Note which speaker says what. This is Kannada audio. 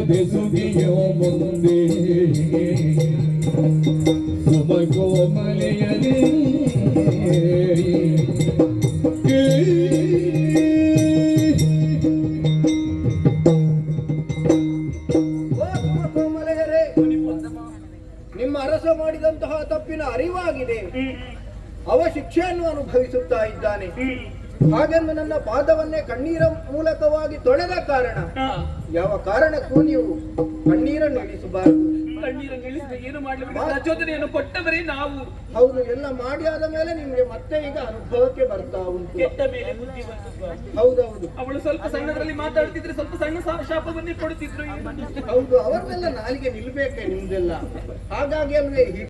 Speaker 1: ಚಕ್ರದೆ ಸುಗಿಯೋ ಮುಂದೆ. ಸುಮ ಕೋಮಲೆಯಲಿ
Speaker 2: ಓ ತುಂಬ ನಿಮ್ಮ ಅರಸ ಮಾಡಿದಂತಹ ತಪ್ಪಿನ ಅರಿವಾಗಿದೆ. ಅವ ಶಿಕ್ಷೆಯನ್ನು ಅನುಭವಿಸುತ್ತಾ ಇದ್ದಾನೆ. ಹಾಗೆಂದು ನನ್ನ ಪಾದವನ್ನೇ ಕಣ್ಣೀರ ಮೂಲಕವಾಗಿ ತೊಳೆದ ಕಾರಣ ಯಾವ ಕಾರಣಕ್ಕೂ ನೀವು ಕಣ್ಣೀರನ್ನು ಇಳಿಸಬಾರದು
Speaker 3: ಕಣ್ಣೀರನ್ನು ಏನು ಪ್ರಚೋದನೆಯನ್ನು ಕೊಟ್ಟವರೇ ನಾವು.
Speaker 2: ಹೌದು ಎಲ್ಲ ಮಾಡಿ ಆದ ಮೇಲೆ ನಿಮ್ಗೆ ಮತ್ತೆ ಈಗ ಅನುಭವಕ್ಕೆ ಬರ್ತಾ ಉಂಟು.
Speaker 3: ಕೆಟ್ಟ ಮೇಲೆ ಬುದ್ಧಿ.
Speaker 2: ಹೌದೌದು.
Speaker 3: ಅವಳು ಸ್ವಲ್ಪ ಸಣ್ಣದ್ರಲ್ಲಿ ಮಾತಾಡ್ತಿದ್ರೆ ಸ್ವಲ್ಪ ಸಣ್ಣ ಶಾಪವನ್ನೇ ಕೊಡುತ್ತಿದ್ರು.
Speaker 2: ಹೌದು ಅವರನ್ನೆಲ್ಲ ನಾಲಿಗೆ ನಿಲ್ಬೇಕೆ ನಿಮ್ದೆಲ್ಲ. ಹಾಗಾಗಿ ಅಲ್ವೇ